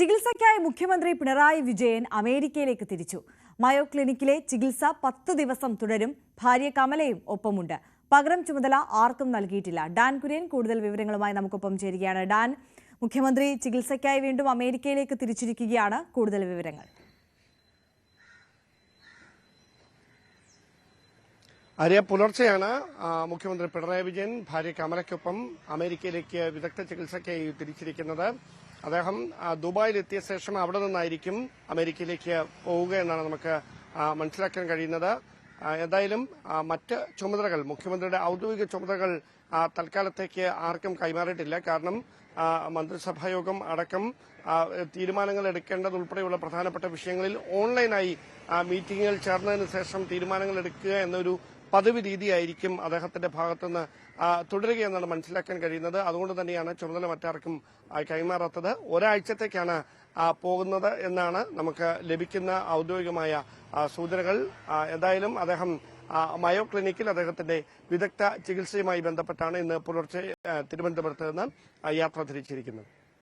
ചികിത്സയ്ക്കായി മുഖ്യമന്ത്രി പിണറായി വിജയൻ അമേരിക്കയിലേക്ക് തിരിച്ചു. മയോ ക്ലിനിക്കിലെ ചികിത്സ പത്ത് ദിവസം തുടരും. ഭാര്യ കമലയും ഒപ്പമുണ്ട്. പകരം ചുമതല ആർക്കും നൽകിയിട്ടില്ല. ഡാൻ കുര്യൻ കൂടുതൽ വിവരങ്ങളുമായി നമുക്കൊപ്പം ചേരുകയാണ്. ഡാൻ മുഖ്യമന്ത്രി ചികിത്സയ്ക്കായി വീണ്ടും അമേരിക്കയിലേക്ക് തിരിച്ചിരിക്കുകയാണ് കൂടുതൽ വിവരങ്ങൾ. ആര്യ പുലർച്ചെയാണ് മുഖ്യമന്ത്രി പിണറായി വിജയൻ ഭാര്യ കമലയ്ക്കൊപ്പം അമേരിക്കയിലേക്ക് വിദഗ്ധ ചികിത്സയ്ക്കായി തിരിച്ചിരിക്കുന്നത്. അദ്ദേഹം ദുബായിലെത്തിയ ശേഷം അവിടെ നിന്നായിരിക്കും അമേരിക്കയിലേക്ക് പോവുക എന്നാണ് നമുക്ക് മനസ്സിലാക്കാൻ കഴിയുന്നത്. എന്തായാലും മറ്റ് ചുമതലകൾ മുഖ്യമന്ത്രിയുടെ ഔദ്യോഗിക ചുമതലകൾ തൽക്കാലത്തേക്ക് ആർക്കും കൈമാറിയിട്ടില്ല. കാരണം മന്ത്രിസഭായോഗം അടക്കം തീരുമാനങ്ങൾ എടുക്കേണ്ടതുൾപ്പെടെയുള്ള പ്രധാനപ്പെട്ട വിഷയങ്ങളിൽ ഓൺലൈനായി മീറ്റിംഗുകൾ ചേർന്നതിന് ശേഷം തീരുമാനങ്ങൾ എടുക്കുക എന്നൊരു പതിവ് രീതിയായിരിക്കും അദ്ദേഹത്തിന്റെ ഭാഗത്തുനിന്ന് തുടരുകയെന്നാണ് മനസ്സിലാക്കാൻ കഴിയുന്നത്. അതുകൊണ്ട് തന്നെയാണ് ചുമതല മറ്റാർക്കും കൈമാറാത്തത്. ഒരാഴ്ചത്തേക്കാണ് പോകുന്നത് എന്നാണ് നമുക്ക് ലഭിക്കുന്ന ഔദ്യോഗികമായ സൂചനകൾ. എന്തായാലും അദ്ദേഹം മയോ ക്ലിനിക്കിൽ അദ്ദേഹത്തിന്റെ വിദഗ്ധ ചികിത്സയുമായി ബന്ധപ്പെട്ടാണ് ഇന്ന് പുലർച്ചെ തിരുവനന്തപുരത്ത് നിന്ന് യാത്ര തിരിച്ചിരിക്കുന്നത്.